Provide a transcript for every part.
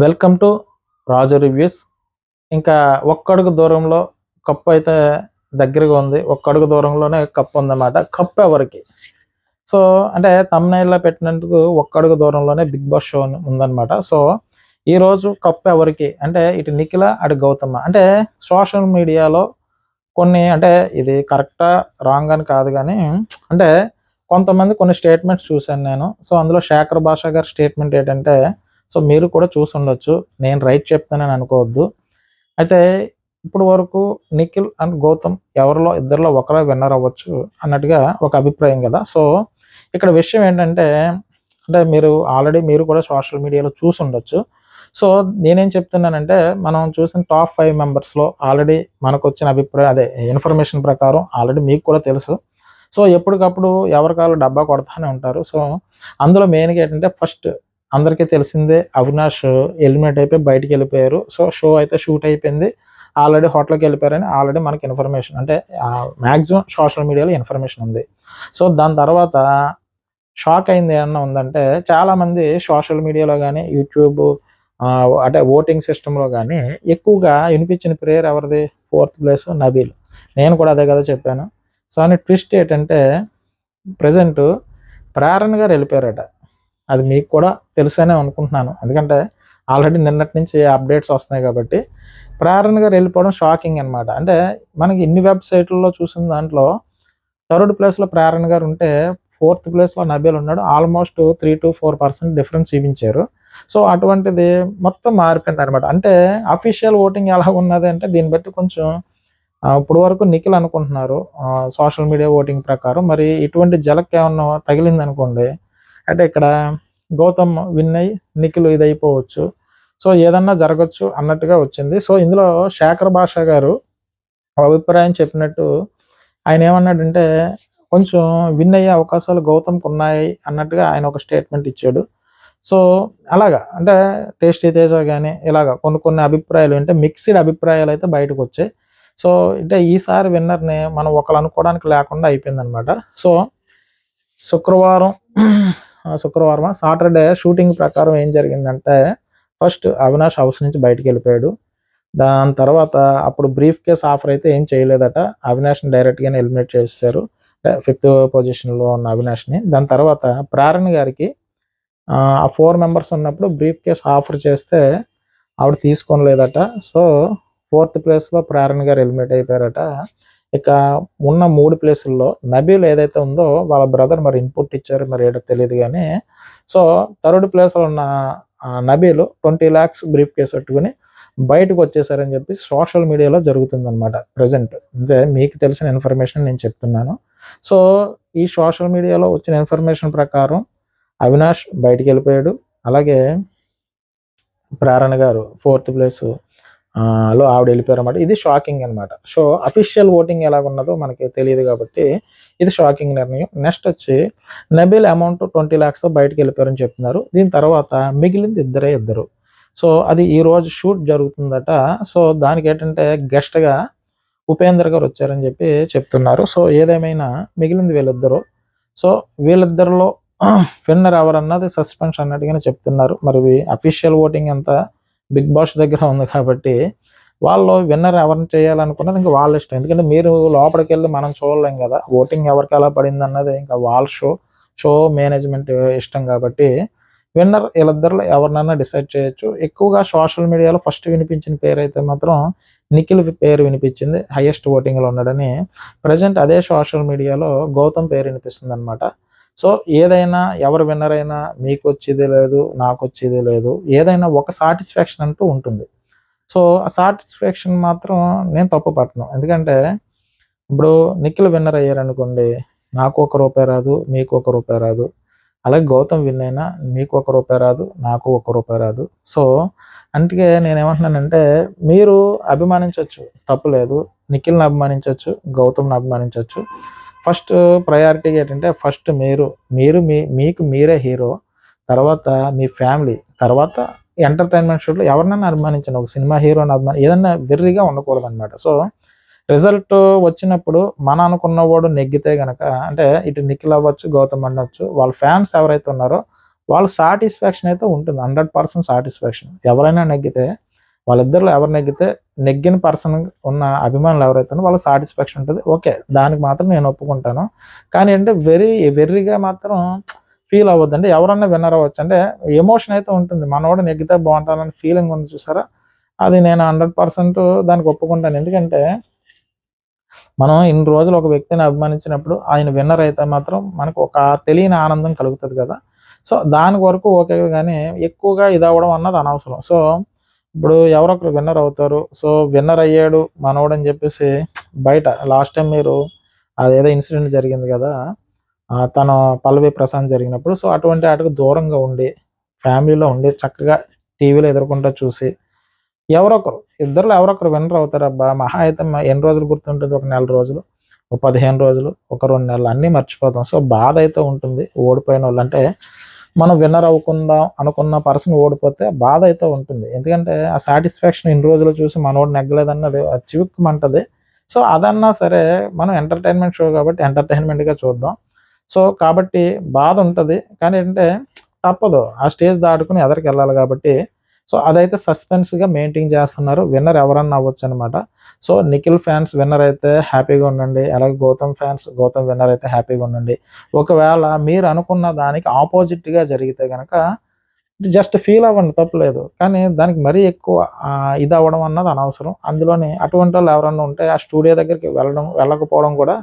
Welcome to Raju reviews. ఇంకా ఒక్కడుగు దూరంలో cup అయితే దగ్గరగా ఉంది. ఒక్కడుగు దూరంలోనే కప్పు ఉందన్నమాట. కప్పు ఎవరికి? సో అంటే తమ్నైల్లో పెట్టినందుకు ఒక్కడుగు దూరంలోనే బిగ్ బాస్ షో ఉందన్నమాట. సో ఈ రోజు కప్పు ఎవరికి? అంటే ఇటు నిఖిల అటు గౌతమ. అంటే సోషల్ మీడియాలో కొన్ని అంటే ఇది కరెక్టా రాంగ్ అని కాదు కానీ అంటే కొంతమంది కొన్ని స్టేట్మెంట్స్ చూశాను నేను. సో అందులో శేఖర్ భాష గారి స్టేట్మెంట్ ఏంటంటే సో మీరు కూడా చూసి ఉండొచ్చు నేను రైట్ చెప్తానని అనుకోవద్దు. అయితే ఇప్పుడు వరకు నిఖిల్ అండ్ గౌతమ్ ఎవరిలో ఇద్దరిలో ఒకరే విన్నర్ అవ్వచ్చు అన్నట్టుగా ఒక అభిప్రాయం కదా. సో ఇక్కడ విషయం ఏంటంటే అంటే మీరు ఆల్రెడీ మీరు కూడా సోషల్ మీడియాలో చూసి ఉండొచ్చు సో నేనేం చెప్తున్నానంటే మనం చూసిన టాప్ ఫైవ్ మెంబర్స్లో ఆల్రెడీ మనకు వచ్చిన అభిప్రాయం అదే ఇన్ఫర్మేషన్ ప్రకారం ఆల్రెడీ మీకు కూడా తెలుసు. సో ఎప్పటికప్పుడు ఎవరికాలు డబ్బా కొడతానే ఉంటారు. సో అందులో మెయిన్గా ఏంటంటే ఫస్ట్ అందరికీ తెలిసిందే అవినాష్ ఎలిమినేట్ అయిపోయి బయటికి వెళ్ళిపోయారు. సో షో అయితే షూట్ అయిపోయింది. ఆల్రెడీ హోటల్కి వెళ్ళిపోయారని ఆల్రెడీ మనకి ఇన్ఫర్మేషన్ అంటే మ్యాక్సిమం సోషల్ మీడియాలో ఇన్ఫర్మేషన్ ఉంది. సో దాని తర్వాత షాక్ అయింది ఏమన్నా ఉందంటే చాలామంది సోషల్ మీడియాలో కానీ యూట్యూబ్ అంటే ఓటింగ్ సిస్టంలో కానీ ఎక్కువగా వినిపించిన ప్రేయర్ ఎవరిది? Fourth place Nabeel. నేను కూడా అదే కదా చెప్పాను. సో అని ట్విస్ట్ ఏంటంటే ప్రజెంట్ ప్రేరణ గారు వెళ్ళిపోయారట. అది మీకు కూడా తెలుసనే అనుకుంటున్నాను. ఎందుకంటే ఆల్రెడీ నిన్నటి నుంచి అప్డేట్స్ వస్తున్నాయి కాబట్టి ప్రేరణ గారు వెళ్ళిపోవడం షాకింగ్ అనమాట అంటే మనకి ఇన్ని వెబ్సైట్లలో చూసిన దాంట్లో థర్డ్ ప్లేస్లో ప్రేరణ గారు ఉంటే ఫోర్త్ ప్లేస్లో నబీల్ ఉన్నాడు. Almost three to four percent difference చూపించారు. సో అటువంటిది మొత్తం మారిపోయింది అనమాట అంటే అఫీషియల్ ఓటింగ్ ఎలా ఉన్నది అంటే దీన్ని బట్టి కొంచెం ఇప్పుడు వరకు నిఖిల్ అనుకుంటున్నారు. సోషల్ మీడియా ఓటింగ్ ప్రకారం. మరి ఇటువంటి జలక్ ఏమన్నా తగిలింది అనుకోండి అంటే ఇక్కడ గౌతమ్ విన్ అయ్యి నిఖిల్ ఇది అయిపోవచ్చు సో ఏదన్నా జరగచ్చు అన్నట్టుగా వచ్చింది. సో ఇందులో శేఖర్ భాష గారు అభిప్రాయం చెప్పినట్టు ఆయన ఏమన్నాడంటే కొంచెం విన్ అయ్యే అవకాశాలు గౌతమ్కి ఉన్నాయి అన్నట్టుగా ఆయన ఒక స్టేట్మెంట్ ఇచ్చాడు. సో అలాగా అంటే టేస్టీ తేజ కానీ ఇలాగా కొన్ని కొన్ని అభిప్రాయాలు అంటే మిక్స్డ్ అభిప్రాయాలు అయితే బయటకు వచ్చాయి. సో అంటే ఈసారి విన్నర్ని మనం ఒకరు అనుకోవడానికి లేకుండా అయిపోయిందనమాట సో శుక్రవారం శుక్రవారం సాటర్డే షూటింగ్ ప్రకారం ఏం జరిగిందంటే ఫస్ట్ అవినాష్ హౌస్ నుంచి బయటికి వెళ్ళిపోయాడు. దాని తర్వాత అప్పుడు బ్రీఫ్ కేస్ ఆఫర్ అయితే ఏం చేయలేదట. అవినాష్ని డైరెక్ట్గానే ఎలిమినేట్ చేశారు ఫిఫ్త్ పొజిషన్లో ఉన్న అవినాష్ని. దాని తర్వాత ప్రారణ్ గారికి ఆ ఫోర్ మెంబర్స్ ఉన్నప్పుడు బ్రీఫ్ కేస్ ఆఫర్ చేస్తే ఆవిడ తీసుకోలేదట సో ఫోర్త్ ప్లేస్లో ప్రారణ్ గారు ఎలిమినేట్ అయిపోయారట. ఇక ఉన్న మూడు ప్లేసుల్లో నబీల్ ఏదైతే ఉందో వాళ్ళ బ్రదర్ మరి ఇన్పుట్ ఇచ్చారు మరి ఏదో తెలియదు కానీ. సో థర్డ్ ప్లేస్లో ఉన్న ఆ, ట్వంటీ ల్యాక్స్ బ్రీఫ్ కేసు పెట్టుకుని బయటకు వచ్చేసారని చెప్పి సోషల్ మీడియాలో జరుగుతుందన్నమాట ప్రజెంట్ అంటే మీకు తెలిసిన ఇన్ఫర్మేషన్ నేను చెప్తున్నాను. సో ఈ సోషల్ మీడియాలో వచ్చిన ఇన్ఫర్మేషన్ ప్రకారం అవినాష్ బయటికి వెళ్ళిపోయాడు. అలాగే ప్రేరణ గారు ఫోర్త్ ప్లేస్ లో ఆవిడ వెళ్ళిపోయారు అనమాట ఇది షాకింగ్ అనమాట సో అఫీషియల్ ఓటింగ్ ఎలా ఉన్నదో మనకి తెలియదు కాబట్టి ఇది షాకింగ్ నిర్ణయం. నెక్స్ట్ వచ్చి నబిల్ అమౌంట్ ట్వంటీ ల్యాక్స్తో బయటకు వెళ్ళిపోయారని చెప్తున్నారు. దీని తర్వాత మిగిలింది ఇద్దరే ఇద్దరు. సో అది ఈ రోజు షూట్ జరుగుతుందట. సో దానికి ఏంటంటే గెస్ట్గా ఉపేంద్ర గారు వచ్చారని చెప్పి చెప్తున్నారు. సో ఏదేమైనా మిగిలింది వీళ్ళిద్దరు. సో వీళ్ళిద్దరిలో విన్నర్ ఎవరన్నది సస్పెన్స్ అన్నట్టుగానే చెప్తున్నారు. మరి అఫీషియల్ ఓటింగ్ అంతా బిగ్ బాస్ దగ్గర ఉంది కాబట్టి వాళ్ళు విన్నర్ ఎవరిని చేయాలనుకున్నది ఇంకా వాళ్ళ ఇష్టం. ఎందుకంటే మీరు లోపలికి వెళ్ళి మనం చూడలేం కదా. ఓటింగ్ ఎవరికి ఎలా పడింది అన్నది ఇంకా వాళ్ళ షో షో మేనేజ్మెంట్ ఇష్టం కాబట్టి విన్నర్ వీళ్ళిద్దరిలో ఎవరినైనా డిసైడ్ చేయొచ్చు. ఎక్కువగా సోషల్ మీడియాలో ఫస్ట్ వినిపించిన పేరు అయితే మాత్రం నిఖిల్ పేరు వినిపించింది. హైయెస్ట్ ఓటింగ్లో ఉన్నాడని. ప్రజెంట్ అదే సోషల్ మీడియాలో గౌతమ్ పేరు వినిపిస్తుంది అనమాట సో ఏదైనా ఎవరు విన్నర్ అయినా మీకు వచ్చేది లేదు నాకు వచ్చేది లేదు ఏదైనా ఒక సాటిస్ఫాక్షన్ అంటూ ఉంటుంది. సో ఆ సాటిస్ఫాక్షన్ మాత్రం నేను తప్పు పట్టను. ఎందుకంటే ఇప్పుడు నిఖిల్ విన్నర్ అయ్యారనుకోండి నాకు ఒక రూపాయి రాదు మీకు ఒక రూపాయి రాదు. అలాగే గౌతమ్ విన్ అయినా మీకు ఒక రూపాయి రాదు నాకు ఒక రూపాయి రాదు. సో అందుకే నేనేమంటున్నానంటే మీరు అభిమానించవచ్చు తప్పు లేదు. నిఖిల్ని అభిమానించవచ్చు గౌతమ్ని అభిమానించవచ్చు ఫస్ట్ ప్రయారిటీ ఏంటంటే ఫస్ట్ మీరు మీరు మీ మీకు మీరే హీరో తర్వాత మీ ఫ్యామిలీ తర్వాత ఎంటర్టైన్మెంట్ షూట్లో ఎవరినైనా అభిమానించండి. ఒక సినిమా హీరోని అభిమాని ఏదన్నా వెర్రిగా ఉండకూడదు అనమాట సో రిజల్ట్ వచ్చినప్పుడు మన అనుకున్నవాడు నెగ్గితే గనక అంటే ఇటు నిఖిల్ అవ్వచ్చు గౌతమ్ అనొచ్చు వాళ్ళ ఫ్యాన్స్ ఎవరైతే ఉన్నారో వాళ్ళ సాటిస్ఫాక్షన్ అయితే ఉంటుంది. హండ్రెడ్ పర్సెంట్ సాటిస్ఫాక్షన్ ఎవరైనా నెగ్గితే వాళ్ళిద్దరిలో ఎవరు నెగ్గితే నెగ్గిన పర్సన్ ఉన్న అభిమానులు ఎవరైతే వాళ్ళ సాటిస్ఫాక్షన్ ఉంటుంది. ఓకే దానికి మాత్రం నేను ఒప్పుకుంటాను. కానీ అంటే వెరీ వెర్రీగా మాత్రం ఫీల్ అవ్వద్దు ఎవరన్నా విన్నర్ అవ్వచ్చు. అంటే ఎమోషన్ అయితే ఉంటుంది. మనవాడు నెగ్గితే బాగుంటానని ఫీలింగ్ ఉంది చూసారా? అది నేను హండ్రెడ్ పర్సెంట్ దానికి ఒప్పుకుంటాను. ఎందుకంటే మనం ఇన్ని రోజులు ఒక వ్యక్తిని అభిమానించినప్పుడు ఆయన విన్నర్ అయితే మాత్రం మనకు ఒక తెలియని ఆనందం కలుగుతుంది కదా. సో దాని వరకు ఓకే కానీ ఎక్కువగా ఇది అవ్వడం అన్నది అనవసరం. సో ఇప్పుడు ఎవరొకరు విన్నర్ అవుతారు. సో విన్నర్ అయ్యాడు మనోడు అని చెప్పేసి బయట లాస్ట్ టైం మీరు అదేదో ఇన్సిడెంట్ జరిగింది కదా తన పల్లవి ప్రసాద్ జరిగినప్పుడు సో అటువంటి వాటికి దూరంగా ఉండి ఫ్యామిలీలో ఉండి చక్కగా టీవీలో ఎదుర్కొంటూ చూసి ఎవరొకరు ఇద్దరులో ఎవరొకరు విన్నర్ అవుతారు అబ్బా మహా అయితే ఎన్ని రోజులు గుర్తుంటుంది? ఒక నెల రోజులు ఒక పదిహేను రోజులు ఒక రెండు నెలలు అన్నీ మర్చిపోతాం. సో బాధ అయితే ఉంటుంది ఓడిపోయిన వాళ్ళు అంటే మనం విన్నర్ అవ్వకుందాం అనుకున్న పర్సన్ ఓడిపోతే బాధ అయితే ఉంటుంది. ఎందుకంటే ఆ సాటిస్ఫాక్షన్ ఇన్ని రోజులు చూసి మనోడు నెగ్గలేదన్నది చివుక్కుమంటది సో అదన్నా సరే మనం ఎంటర్టైన్మెంట్ షో కాబట్టి ఎంటర్టైన్మెంట్గా చూద్దాం. సో కాబట్టి బాధ ఉంటుంది. కానీ ఏంటంటే తప్పదు. ఆ స్టేజ్ దాటుకుని ఎదరికి వెళ్ళాలి కాబట్టి సో అదైతే సస్పెన్స్గా మెయింటైన్ చేస్తున్నారు. విన్నర్ ఎవరన్నా అవ్వచ్చు అనమాట సో నిఖిల్ ఫ్యాన్స్ విన్నర్ అయితే హ్యాపీగా ఉండండి. అలాగే గౌతమ్ ఫ్యాన్స్ గౌతమ్ విన్నర్ అయితే హ్యాపీగా ఉండండి. ఒకవేళ మీరు అనుకున్న దానికి ఆపోజిట్గా జరిగితే కనుక జస్ట్ ఫీల్ అవ్వండి తప్పలేదు కానీ దానికి మరీ ఎక్కువ ఇది అవ్వడం అన్నది అనవసరం. అందులోని అటువంటి వాళ్ళు ఎవరన్నా ఉంటే ఆ స్టూడియో దగ్గరికి వెళ్ళడం వెళ్ళకపోవడం కూడా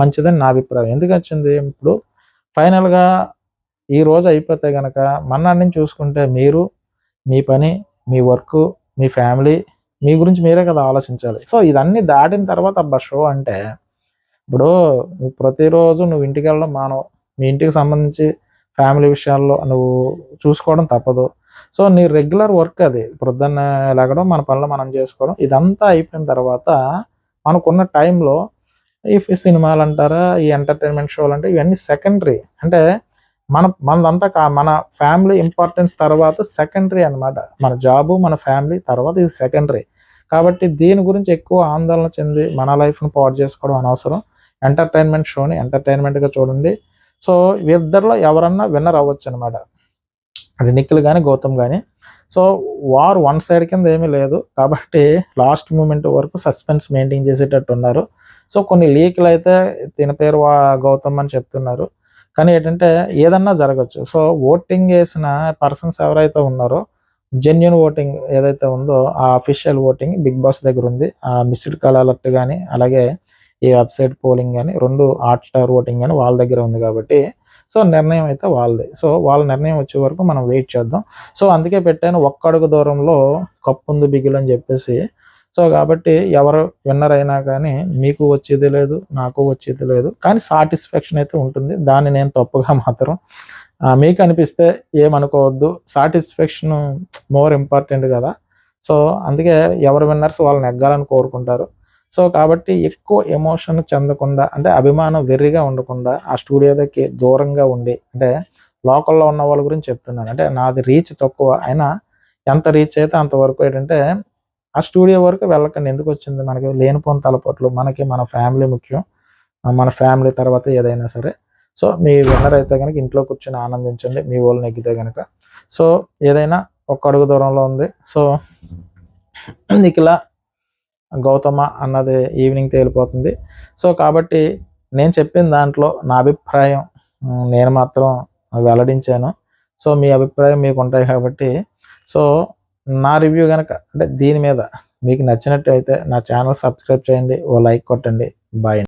మంచిదని నా అభిప్రాయం. ఎందుకు వచ్చింది ఇప్పుడు ఫైనల్గా ఈ రోజు అయిపోతే కనుక మన్నాడిని చూసుకుంటే మీరు మీ పని మీ వర్క్ మీ ఫ్యామిలీ మీ గురించి మీరే కదా ఆలోచించాలి. సో ఇదన్నీ దాటిన తర్వాత అబ్బా షో అంటే ఇప్పుడు నువ్వు ప్రతిరోజు నువ్వు ఇంటికి వెళ్ళడం మానవు మీ ఇంటికి సంబంధించి ఫ్యామిలీ విషయాల్లో నువ్వు చూసుకోవడం తప్పదు. సో నీ రెగ్యులర్ వర్క్ అది. ప్రొద్దున్న లేగడం మన పనులు మనం చేసుకోవడం ఇదంతా అయిపోయిన తర్వాత మనకున్న టైంలో ఈ సినిమాలు అంటారా ఈ ఎంటర్టైన్మెంట్ షోలు అంటే ఇవన్నీ సెకండరీ. అంటే మన మనదంతా కా మన ఫ్యామిలీ ఇంపార్టెన్స్ తర్వాత సెకండరీ అనమాట మన జాబు మన ఫ్యామిలీ తర్వాత ఇది సెకండరీ. కాబట్టి దీని గురించి ఎక్కువ ఆందోళన చెంది మన లైఫ్ను పాడు చేసుకోవడం అనవసరం. ఎంటర్టైన్మెంట్ షోని ఎంటర్టైన్మెంట్గా చూడండి. సో వీరిద్దరిలో ఎవరన్నా విన్నర్ అవ్వచ్చు అనమాట అది నిఖిల్ కానీ గౌతమ్ కానీ సో వార్ వన్ సైడ్ కింద ఏమీ లేదు. కాబట్టి లాస్ట్ మూమెంట్ వరకు సస్పెన్స్ మెయింటైన్ చేసేటట్టు ఉన్నారు సో కొన్ని లీక్లు అయితే తిన పేరు గౌతమ్ అని చెప్తున్నారు. కానీ ఏంటంటే ఏదన్నా జరగచ్చు. సో ఓటింగ్ వేసిన పర్సన్స్ ఎవరైతే ఉన్నారో జెన్యున్ ఓటింగ్ ఏదైతే ఉందో ఆ అఫీషియల్ ఓటింగ్ బిగ్ బాస్ దగ్గర ఉంది. ఆ మిస్డ్ కాల్ అలర్ట్ కానీ అలాగే ఈ వెబ్సైట్ పోలింగ్ కానీ రెండు హాట్ స్టార్ ఓటింగ్ కానీ వాళ్ళ దగ్గర ఉంది కాబట్టి సో నిర్ణయం అయితే వాళ్ళది. సో వాళ్ళ నిర్ణయం వచ్చే వరకు మనం వెయిట్ చేద్దాం. సో అందుకే పెట్టాను ఒక్క అడుగు దూరంలో కప్పు ఉంది బిగిల్ అని చెప్పేసి సో కాబట్టి ఎవరు విన్నర్ అయినా కానీ మీకు వచ్చేది లేదు నాకు వచ్చేది లేదు. కానీ సాటిస్ఫాక్షన్ అయితే ఉంటుంది. దాన్ని నేను తప్పుగా మాత్రం మీకు అనిపిస్తే ఏమనుకోవద్దు. సాటిస్ఫాక్షన్ మోర్ ఇంపార్టెంట్ కదా. సో అందుకే ఎవరు విన్నర్స్ వాళ్ళు ఎగ్గాలని కోరుకుంటారు. సో కాబట్టి ఎక్కువ ఎమోషన్ చెందకుండా అంటే అభిమానం వెర్రిగా ఉండకుండా ఆ స్టూడియో దగ్గర దూరంగా ఉండి అంటే లోకల్లో ఉన్న వాళ్ళ గురించి చెప్తున్నాను. అంటే నాది రీచ్ తక్కువ. అయినా ఎంత రీచ్ అయితే అంతవరకు ఏంటంటే ఆ స్టూడియో వరకు వెళ్ళకండి. ఎందుకు వచ్చింది మనకి లేనిపోని తలపట్లు. మనకి మన ఫ్యామిలీ ముఖ్యం. మన ఫ్యామిలీ తర్వాత ఏదైనా సరే. సో మీ విన్నర్ అయితే కనుక ఇంట్లో కూర్చొని ఆనందించండి. మీ వాళ్ళు నెగ్గితే కనుక సో ఏదైనా ఒక్క అడుగు దూరంలో ఉంది. సో నిఖిల గౌతమ అన్నది ఈవినింగ్ తేలిపోతుంది. సో కాబట్టి నేను చెప్పిన దాంట్లో నా అభిప్రాయం నేను మాత్రం వెల్లడించాను. సో మీ అభిప్రాయం మీకు ఉంటాయి కాబట్టి. సో నా రివ్యూ కనుక అంటే దీని మీద మీకు నచ్చినట్టు అయితే నా ఛానల్ సబ్స్క్రైబ్ చేయండి ఓ లైక్ కొట్టండి. బాయ్